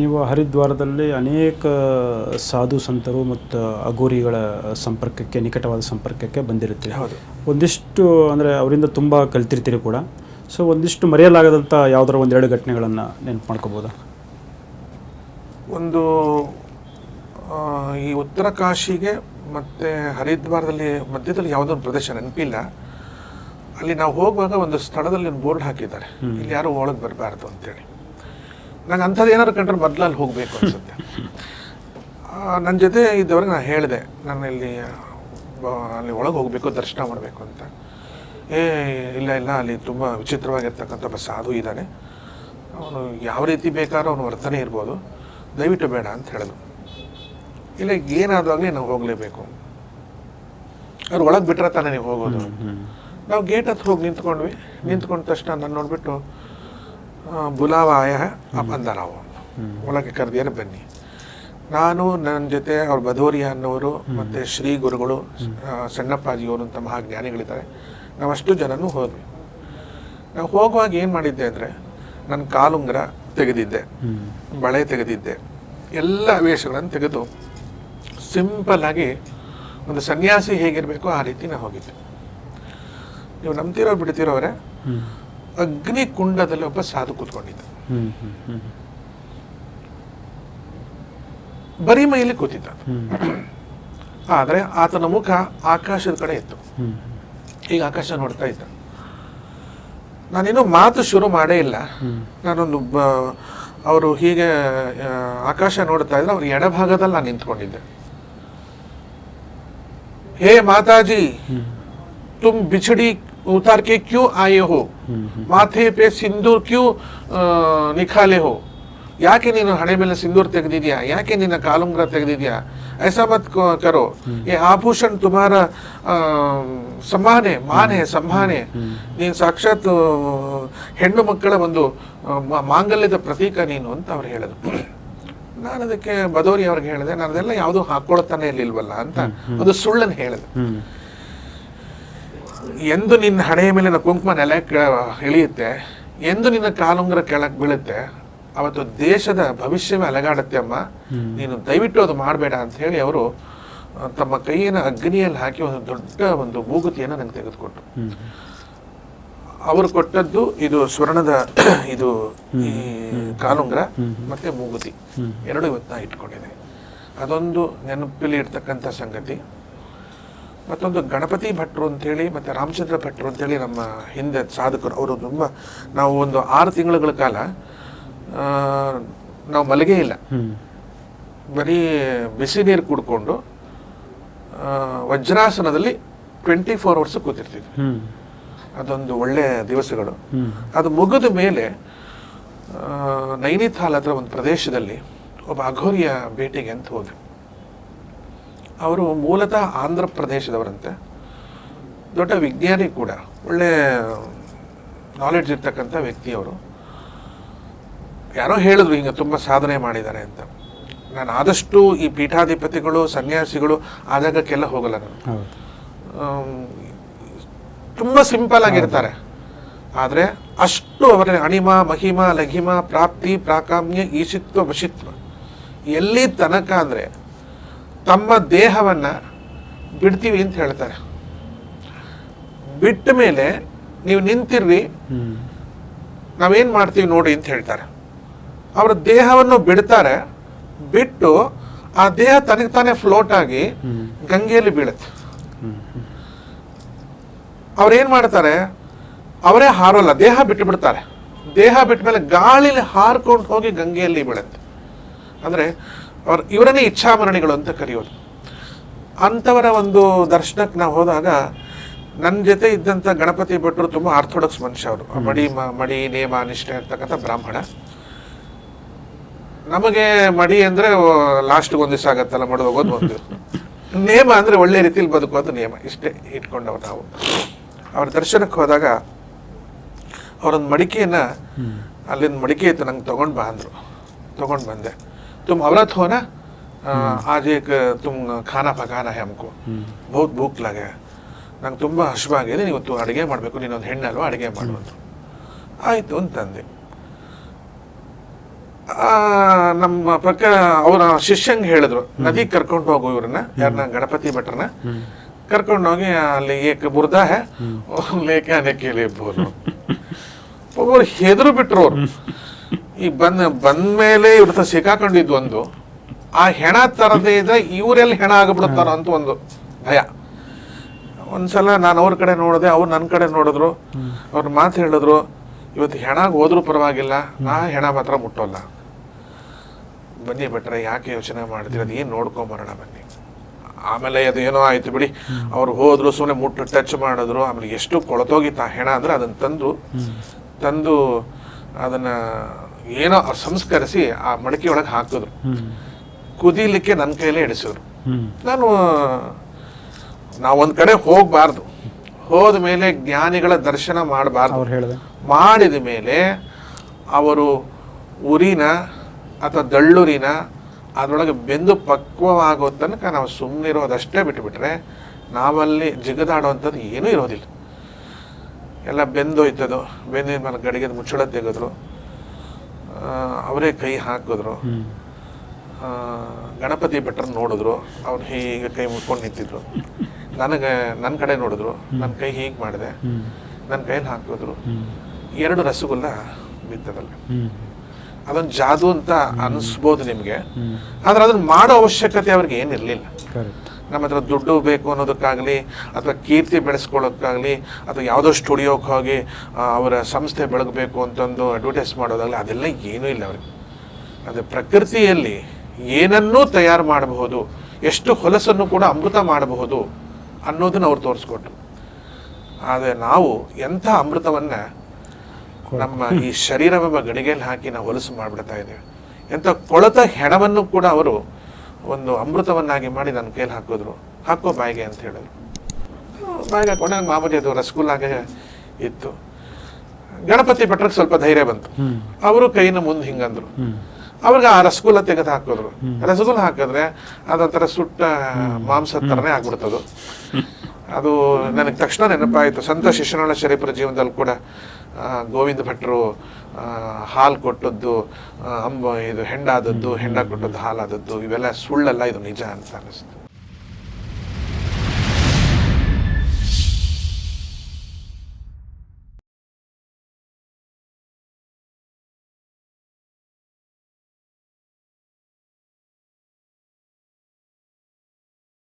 ನೀವು ಹರಿದ್ವಾರದಲ್ಲಿ ಅನೇಕ ಸಾಧು ಸಂತರು ಮತ್ತು ಅಗೋರಿಗಳ ಸಂಪರ್ಕಕ್ಕೆ ನಿಕಟವಾದ ಸಂಪರ್ಕಕ್ಕೆ ಬಂದಿರುತ್ತೀರಿ. ಹೌದು. ಒಂದಿಷ್ಟು ಅಂದರೆ ಅವರಿಂದ ತುಂಬ ಕಲ್ತಿರ್ತೀರಿ ಕೂಡ. ಸೊ ಒಂದಿಷ್ಟು ಮರೆಯಲಾಗದಂಥ ಯಾವುದರ ಒಂದೆರಡು ಘಟನೆಗಳನ್ನು ನೆನಪು ಮಾಡ್ಕೋಬೋದಾ? ಒಂದು ಈ ಉತ್ತರ ಕಾಶಿಗೆ ಮತ್ತು ಹರಿದ್ವಾರದಲ್ಲಿ ಮಧ್ಯದಲ್ಲಿ ಯಾವುದೋ ಒಂದು ಪ್ರದೇಶ ನೆನಪಿಲ್ಲ. ಅಲ್ಲಿ ನಾವು ಹೋಗುವಾಗ ಒಂದು ಸ್ಥಳದಲ್ಲಿ ಒಂದು ಬೋರ್ಡ್ ಹಾಕಿದ್ದಾರೆ. ಇಲ್ಲಿ ಯಾರು ಒಳಗೆ ಬರಬಾರ್ದು ಅಂತೇಳಿ. ನಂಗೆ ಅಂಥದ್ದು ಏನಾದ್ರು ಕಂಡ್ರೆ ಮೊದಲು ಅಲ್ಲಿ ಹೋಗಬೇಕು ಅನಿಸುತ್ತೆ. ನನ್ನ ಜೊತೆ ಇದ್ದವ್ರಿಗೆ ನಾನು ಹೇಳಿದೆ ನಾನು ಇಲ್ಲಿ ಅಲ್ಲಿ ಒಳಗೆ ಹೋಗಬೇಕು ದರ್ಶನ ಮಾಡಬೇಕು ಅಂತ. ಏ ಇಲ್ಲ ಇಲ್ಲ ಅಲ್ಲಿ ತುಂಬ ವಿಚಿತ್ರವಾಗಿರ್ತಕ್ಕಂಥ ಒಬ್ಬ ಸಾಧು ಇದ್ದಾನೆ. ಅವನು ಯಾವ ರೀತಿ ಬೇಕಾದ್ರೂ ಅವನು ವರ್ತನೆ ಇರ್ಬೋದು. ದಯವಿಟ್ಟು ಬೇಡ ಅಂತ ಹೇಳಿದ್ರು. ಇಲ್ಲ ಏನಾದಾಗಲಿ ನಾವು ಹೋಗಲೇಬೇಕು. ಅವ್ರು ಒಳಗೆ ಬಿಟ್ಟರೆ ತಾನೇ ನೀವು ಹೋಗೋದು. ನಾವು ಗೇಟ್ ಹತ್ತು ಹೋಗಿ ನಿಂತ್ಕೊಂಡ್ವಿ. ನಿಂತ್ಕೊಂಡ ತಕ್ಷಣ ನಾನು ನೋಡಿಬಿಟ್ಟು ಬುಲಾವ ಆಯ ಅಂದರ ನಾವು ಒಳಗೆ ಕರೆದಿಯಾರ ಬನ್ನಿ. ನಾನು ನನ್ನ ಜೊತೆ ಅವ್ರ ಬದೋರಿಯ ಅನ್ನೋರು ಮತ್ತು ಶ್ರೀ ಗುರುಗಳು ಸಣ್ಣಪ್ಪಾಜಿ ಸಣ್ಣಪ್ಪಾಜಿಯವರು ಅಂತ ಮಹಾಜ್ಞಾನಿಗಳಿದ್ದಾರೆ ನಾವಷ್ಟು ಜನನೂ ಹೋದ್ವಿ. ನಾವು ಹೋಗುವಾಗ ಏನು ಮಾಡಿದ್ದೆ ಅಂದರೆ ನನ್ನ ಕಾಲುಂಗರ ತೆಗೆದಿದ್ದೆ. ಬಳೆ ತೆಗೆದಿದ್ದೆ. ಎಲ್ಲ ವೇಷಗಳನ್ನು ತೆಗೆದು ಸಿಂಪಲ್ಲಾಗಿ ಒಂದು ಸನ್ಯಾಸಿ ಹೇಗಿರಬೇಕೋ ಆ ರೀತಿ ನಾನು ಹೋಗಿದ್ದೆ. ನೀವು ನಂಬ್ತಿರೋ ಬಿಡ್ತಿರೋರೆ ಅಗ್ನಿ ಕುಂಡದಲ್ಲಿ ಒಬ್ಬ ಸಾಧು ಕೂತ್ಕೊಂಡಿದ್ದ. ಬರೀ ಮೈಲಿ ಕೂತಿದ್ದ. ಆದರೆ ಆತನ ಮುಖ ಆಕಾಶದ ಕಡೆ ಇತ್ತು. ಈಗ ಆಕಾಶ ನೋಡ್ತಾ ಇದ್ದ. ನಾನೇನೋ ಮಾತು ಶುರು ಮಾಡೇ ಇಲ್ಲ. ನಾನೊಂದು ಅವರು ಹೀಗೆ ಆಕಾಶ ನೋಡ್ತಾ ಇದ್ರೆ ಅವ್ರ ಎಡಭಾಗದಲ್ಲಿ ನಾನು ನಿಂತ್ಕೊಂಡಿದ್ದೆ. ಹೇ ಮಾತಾಜಿ ತುಮ್ ಬಿಚಡಿ उतार के क्यों आए हो ಮಾಥೆ ಪೇ ಸಿಂಧೂರ್ ಕ್ಯೂ ಆ, ನಿಖಾಲೆ ಹೋ ಯಾಕೆ ನೀನು ಹಣೆ ಮೇಲೆ ಸಿಂಧೂರ್ ತೆಗೆದಿದ್ಯಾ ಯಾಕೆ ನಿನ್ನ ಕಾಲುಂಗ್ರ ತೆಗೆದಿದ್ಯಾ ಐಸಾ ಮತ್ ಕ- ಕರೋ ಈ ಆಭೂಷಣ್ ತುಮಾರ ಆ, ಸಮ್ಮಾನ್ ಹೇ ಮಾನ್ ಹೇ ಸಮ್ಮಾನ್ ಹೇ ನೀನು ಸಾಕ್ಷಾತ್ ಆ, ಹೆಣ್ಣು ಮಕ್ಕಳ ಒಂದು ಆ, ಮಾ- ಮಾಂಗಲ್ಯದ ಪ್ರತೀಕ ನೀನು ಅಂತ ಅವ್ರು ಹೇಳಿದ್ರು ನಾನು ಅದಕ್ಕೆ ಬದೋರಿ ಅವ್ರಿಗೆ ಹೇಳಿದೆ ನಾನು ಅದೆಲ್ಲ ಯಾವುದೂ ಹಾಕೊಳ್ತಾನೆ ಇರ್ಲಿಲ್ವಲ್ಲ ಅಂತ ಒಂದು ಸುಳ್ಳನ್ನು ಹೇಳಿದೆ ಹ್ಞೂ ಎಂದು ನಿನ್ನ ಹಣೆಯ ಮೇಲಿನ ಕುಂಕುಮ ನೆಲೆ ಇಳಿಯುತ್ತೆ ಎಂದು ನಿನ್ನ ಕಾಲುಂಗರ ಕೆಳಗೆ ಬೀಳುತ್ತೆ ಅವತ್ತು ದೇಶದ ಭವಿಷ್ಯವೇ ಅಲಗಾಡುತ್ತೆ ಅಮ್ಮ. ನೀನು ದಯವಿಟ್ಟು ಅದು ಮಾಡಬೇಡ ಅಂತ ಹೇಳಿ ಅವರು ತಮ್ಮ ಕೈಯನ್ನ ಅಗ್ನಿಯಲ್ಲಿ ಹಾಕಿ ಒಂದು ದೊಡ್ಡ ಒಂದು ಮೂಗುತಿಯನ್ನು ನನಗೆ ತೆಗೆದುಕೊಟ್ಟು ಅವರು ಕೊಟ್ಟದ್ದು ಇದು ಸ್ವರ್ಣದ ಇದು ಈ ಕಾಲುಂಗ್ರ ಮತ್ತೆ ಮೂಗುತಿ. ಎರಡು ಇವತ್ತು ನಾ ಇಟ್ಕೊಂಡಿದ್ದೀನಿ ಅದೊಂದು ನೆನಪಲ್ಲಿ ಇರ್ತಕ್ಕಂಥ ಸಂಗತಿ. ಮತ್ತೊಂದು ಗಣಪತಿ ಭಟ್ರು ಅಂತೇಳಿ ಮತ್ತು ರಾಮಚಂದ್ರ ಭಟ್ರು ಅಂತೇಳಿ ನಮ್ಮ ಹಿಂದೆ ಸಾಧಕರು ಅವರು ತುಂಬ ನಾವು ಒಂದು ಆರು ತಿಂಗಳುಗಳ ಕಾಲ ನಾವು ಮಲಗೇ ಇಲ್ಲ. ಬರೀ ಬಿಸಿ ನೀರು ಕುಡ್ಕೊಂಡು ವಜ್ರಾಸನದಲ್ಲಿ ಟ್ವೆಂಟಿ ಫೋರ್ ಅವರ್ಸ್ ಕೂತಿರ್ತಿದ್ವಿ ಅದೊಂದು ಒಳ್ಳೆಯ ದಿವಸಗಳು. ಅದು ಮುಗಿದ ಮೇಲೆ ನೈನಿತಾಲ್ ಹತ್ರ ಒಂದು ಪ್ರದೇಶದಲ್ಲಿ ಒಬ್ಬ ಅಘೋರಿಯ ಭೇಟಿಗೆ ಅಂತ ಹೋದೆ ಅವರು ಮೂಲತಃ ಆಂಧ್ರ ಪ್ರದೇಶದವರಂತೆ. ದೊಡ್ಡ ವಿಜ್ಞಾನಿ ಕೂಡ ಒಳ್ಳೆ ನಾಲೆಡ್ಜ್ ಇರ್ತಕ್ಕಂಥ ವ್ಯಕ್ತಿ ಅವರು. ಯಾರೋ ಹೇಳಿದ್ರು ಹಿಂಗೆ ತುಂಬ ಸಾಧನೆ ಮಾಡಿದ್ದಾರೆ ಅಂತ. ನಾನು ಆದಷ್ಟು ಈ ಪೀಠಾಧಿಪತಿಗಳು ಸನ್ಯಾಸಿಗಳು ಆ ಜಾಗಕ್ಕೆಲ್ಲ ಹೋಗಲ್ಲ ನಾನು. ತುಂಬ ಸಿಂಪಲ್ ಆಗಿರ್ತಾರೆ. ಆದರೆ ಅಷ್ಟು ಅವರ ಅಣಿಮ ಮಹಿಮ ಲಘಿಮ ಪ್ರಾಪ್ತಿ ಪ್ರಾಕಾಮ್ಯ ಈಶಿತ್ವ ವಶಿತ್ವ ಎಲ್ಲಿ ತನಕ ಅಂದರೆ ತಮ್ಮ ದೇಹವನ್ನು ಬಿಡ್ತೀವಿ ಅಂತ ಹೇಳ್ತಾರೆ. ಬಿಟ್ಟ ಮೇಲೆ ನೀವು ನಿಂತಿರ್ರಿ. ನಾವೇನು ಮಾಡ್ತೀವಿ ನೋಡಿ ಅಂತ ಹೇಳ್ತಾರೆ. ಅವರ ದೇಹವನ್ನು ಬಿಡ್ತಾರೆ. ಬಿಟ್ಟು ಆ ದೇಹ ತನಗೆ ತಾನೇ ಫ್ಲೋಟ್ ಆಗಿ ಗಂಗೆಯಲ್ಲಿ ಬೀಳುತ್ತೆ. ಅವ್ರೇನು ಮಾಡ್ತಾರೆ? ಅವರೇ ಹಾರೋಲ್ಲ, ದೇಹ ಬಿಟ್ಟು ಬಿಡ್ತಾರೆ. ದೇಹ ಬಿಟ್ಟ ಮೇಲೆ ಗಾಳಿಲಿ ಹಾರ್ಕೊಂಡು ಹೋಗಿ ಗಂಗೆಯಲ್ಲಿ ಬೀಳುತ್ತೆ. ಅಂದ್ರೆ ಅವ್ರ ಇವರನ್ನೇ ಇಚ್ಛಾಮರಣಿಗಳು ಅಂತ ಕರೆಯೋದು ಅಂಥವರ ಒಂದು ದರ್ಶನಕ್ಕೆ ನಾವು ಹೋದಾಗ ನನ್ನ ಜೊತೆ ಇದ್ದಂಥ ಗಣಪತಿ ಭಟ್ರು ತುಂಬ ಆರ್ಥೋಡಾಕ್ಸ್ ಮನುಷ್ಯ ಅವರು. ಮಡಿ ಮ- ಮಡಿ ನೇಮ ನಿಷ್ಠೆ ಅಂತಕ್ಕಂಥ ಬ್ರಾಹ್ಮಣ. ನಮಗೆ ಮಡಿ ಅಂದರೆ ಲಾಸ್ಟ್ಗೆ ಒಂದು ದಿವಸ ಆಗತ್ತಲ್ಲ ಮಡಿ ಹೋಗೋದು ಒಂದು ನೇಮ ಅಂದರೆ ಒಳ್ಳೆ ರೀತಿಯಲ್ಲಿ ಬದುಕೋದು ನೇಮ ಇಷ್ಟೇ ಇಟ್ಕೊಂಡವ್ರು ನಾವು. ಅವ್ರ ದರ್ಶನಕ್ಕೆ ಹೋದಾಗ ಅವರೊಂದು ಮಡಿಕೆಯನ್ನು ಅಲ್ಲಿಂದ ಮಡಿಕೆ ಇತ್ತು ನಂಗೆ ತೊಗೊಂಡು ಬಾ ಅಂದರು. ತೊಗೊಂಡು ಬಂದೆ. ತುಮ್ ಅವರತ್ ಹೋನ आज एक तुम खाना पकाना है हमको बहुत ಭೂಕ್ ಲಗೆ ನಂಗೆ ತುಂಬ ಹಶ್ವಾಗಿದೆ ಇವತ್ತು ಅಡುಗೆ ಮಾಡಬೇಕು ನೀನೊಂದು ಹೆಣ್ಣಲ್ವಾ ಅಡುಗೆ ಮಾಡು ಅಂದ್ರು ಆಯಿತು ಅಂತಂದೆ ಆ, ನಮ್ಮ ಪಕ್ಕ ಅವರ ಶಿಷ್ಯಂಗೆ ಹೇಳಿದ್ರು ನದಿ ಕರ್ಕೊಂಡು ಹೋಗು ಇವ್ರನ್ನ ಯಾರನ್ನ ಗಣಪತಿ ಭಟ್ರನ್ನ ಕರ್ಕೊಂಡೋಗಿ ಅಲ್ಲಿ ಏಕ ಬುರ್ದ ಹೇ ಲೇಕೆ ಆನೆ ಕೇಳಿ ಬೋಲು ಒಬ್ಬರು ಹೆದರು ಬಿಟ್ರು ಅವ್ರು ಈ ಬಂದ ಮೇಲೆ ಇವ್ರ ಸಿಕ್ಕಾಕೊಂಡಿದ್ದು ಒಂದು. ಆ ಹೆಣ ತರದೇ ಇದ್ರೆ ಇವರೆಲ್ಲಿ ಹೆಣ ಆಗಿಬಿಡುತ್ತಾರೋ ಅಂತ ಒಂದು ಭಯ. ಒಂದ್ಸಲ ನಾನು ಅವ್ರ ಕಡೆ ನೋಡಿದೆ, ಅವ್ರು ನನ್ನ ಕಡೆ ನೋಡಿದ್ರು, ಅವ್ರ ಮಾತು ಹೇಳಿದ್ರು, ಇವತ್ತು ಹೆಣಾಗ ಹೋದ್ರೂ ಪರವಾಗಿಲ್ಲ, ನಾ ಹೆಣ ಮಾತ್ರ ಮುಟ್ಟೋಲ್ಲ. ಬನ್ನಿ ಬಿಟ್ರೆ ಯಾಕೆ ಯೋಚನೆ ಮಾಡ್ತೀರ? ಅದು ಏನು ನೋಡ್ಕೊಂಬರೋಣ ಬನ್ನಿ. ಆಮೇಲೆ ಅದು ಏನೋ ಆಯ್ತು ಬಿಡಿ. ಅವ್ರು ಹೋದ್ರು ಸುಮ್ಮನೆ ಮುಟ್ಟು ಟಚ್ ಮಾಡಿದ್ರು, ಆಮೇಲೆ ಎಷ್ಟು ಕೊಳತೋಗಿತ್ತು ಆ ಹೆಣ ಅಂದ್ರೆ ಅದನ್ನ ತಂದು ತಂದು ಅದನ್ನ ಏನೋ ಅವ್ರು ಸಂಸ್ಕರಿಸಿ ಆ ಮಡಕೆ ಒಳಗೆ ಹಾಕಿದ್ರು. ಕುದೀಲಿಕ್ಕೆ ನನ್ನ ಕೈಲೇ ಇಡಿಸಿದ್ರು ನಾನು ನಾವೊಂದು ಕಡೆ ಹೋಗಬಾರ್ದು. ಹೋದ ಮೇಲೆ ಜ್ಞಾನಿಗಳ ದರ್ಶನ ಮಾಡಬಾರ್ದು. ಮಾಡಿದ ಮೇಲೆ ಅವರು ಉರಿನ ಅಥವಾ ದಳ್ಳುರಿನ ಅದರೊಳಗೆ ಬೆಂದು ಪಕ್ವವಾಗೋ ತನಕ ನಾವು ಸುಮ್ಮನಿರೋದಷ್ಟೇ ಬಿಟ್ಟುಬಿಟ್ರೆ ನಾವಲ್ಲಿ ಜಿಗದಾಡುವಂಥದ್ದು ಏನೂ ಇರೋದಿಲ್ಲ. ಎಲ್ಲ ಬೆಂದೋಯ್ತದು ಬೆಂದಿದ ಮೇಲೆ ಗಡಿಗೆ ಮುಚ್ಚಳ ತೆಗೆದ್ರು. ಅವರೇ ಕೈ ಹಾಕಿದ್ರು. ಗಣಪತಿ ಭಟ್ರನ್ನ ನೋಡಿದ್ರು. ಅವ್ರು ಹೀಗೆ ಕೈ ಮುಟ್ಕೊಂಡು ನಿಂತಿದ್ರು. ನನಗೆ ನನ್ನ ಕಡೆ ನೋಡಿದ್ರು. ನನ್ನ ಕೈ ಹೀಗೆ ಮಾಡಿದೆ. ನನ್ನ ಕೈಯಲ್ಲಿ ಹಾಕಿದ್ರು. ಎರಡು ರಸಗುಲ್ಲ ಬಿತ್ತದಲ್ಲಿ. ಅದೊಂದು ಜಾದು ಅಂತ ಅನಿಸ್ಬೋದು ನಿಮಗೆ. ಆದರೆ ಆದ್ರೆ ಅದನ್ನ ಮಾಡೋ ಅವಶ್ಯಕತೆ ಅವ್ರಿಗೆ ಏನಿರಲಿಲ್ಲ. ಕರೆಕ್ಟ್ ನಮ್ಮ ಹತ್ರ ದುಡ್ಡು ಬೇಕು ಅನ್ನೋದಕ್ಕಾಗಲಿ, ಅಥವಾ ಕೀರ್ತಿ ಬೆಳೆಸ್ಕೊಳ್ಳೋಕ್ಕಾಗಲಿ, ಅಥವಾ ಯಾವುದೋ ಸ್ಟುಡಿಯೋಕ್ಕೆ ಹೋಗಿ ಅವರ ಸಂಸ್ಥೆ ಬೆಳಗಬೇಕು ಅಂತಂದು ಅಡ್ವರ್ಟೈಸ್ ಮಾಡೋದಾಗಲಿ, ಅದೆಲ್ಲ ಏನೂ ಇಲ್ಲ ಅವ್ರಿಗೆ. ಅದು ಪ್ರಕೃತಿಯಲ್ಲಿ ಏನನ್ನೂ ತಯಾರು ಮಾಡಬಹುದು, ಎಷ್ಟು ಹೊಲಸನ್ನು ಕೂಡ ಅಮೃತ ಮಾಡಬಹುದು ಅನ್ನೋದನ್ನು ಅವ್ರು ತೋರಿಸ್ಕೊಟ್ರು. ಆದರೆ ನಾವು ಎಂಥ ಅಮೃತವನ್ನು ನಮ್ಮ ಈ ಶರೀರವೆಂಬ ಗಡಿಗೆಯಲ್ಲಿ ಹಾಕಿ ನಾವು ಹೊಲಸು ಮಾಡಿಬಿಡ್ತಾ ಇದ್ದೇವೆ. ಎಂಥ ಕೊಳತ ಹೆಣವನ್ನು ಕೂಡ ಅವರು ಒಂದು ಅಮೃತವನ್ನಾಗಿ ಮಾಡಿ ನನ್ನ ಕೈಲಿ ಹಾಕಿದ್ರು. ಹಾಕೋ ಬಾಯಿಗೆ ಅಂತ ಹೇಳಿದ್ರು ಬಾಯಿಗೆ ಹಾಕೊಂಡೆ ನಂಗೆ ಮಾಮೂಲಿ ಅದು ರಸಗುಲ್ಲಾಗೆ ಇತ್ತು. ಗಣಪತಿ ಭಟ್ರಿಗೆ ಸ್ವಲ್ಪ ಧೈರ್ಯ ಬಂತು. ಅವರು ಕೈನ ಮುಂದೆ ಹಿಂಗಂದ್ರು. ಅವ್ರಿಗೆ ಆ ರಸಗುಲ್ಲ ತೆಗೆದು ಹಾಕಿದ್ರು. ರಸಗುಲ್ಲ ಹಾಕಿದ್ರೆ ಅದೊಂಥರ ಸುಟ್ಟ ಮಾಂಸ ಥರನೇ ಆಗ್ಬಿಡ್ತದು. ಅದು ನನಗೆ ತಕ್ಷಣ ನೆನಪಾಯಿತು. ಸಂತ ಶಿಶುನಾಳ ಶರೀಫರ ಜೀವನದಲ್ಲಿ ಕೂಡ ಗೋವಿಂದ ಭಟ್ರು ಹಾಲು ಕೊಟ್ಟದ್ದು ಅಂಬ ಇದು ಹೆಂಡಾದದ್ದು ಹೆಂಡ ಕೊಟ್ಟದ್ದು ಹಾಲಾದದ್ದು, ಇವೆಲ್ಲ ಸುಳ್ಳಲ್ಲ, ಇದು ನಿಜ ಅಂತ ಅನಿಸ್ತು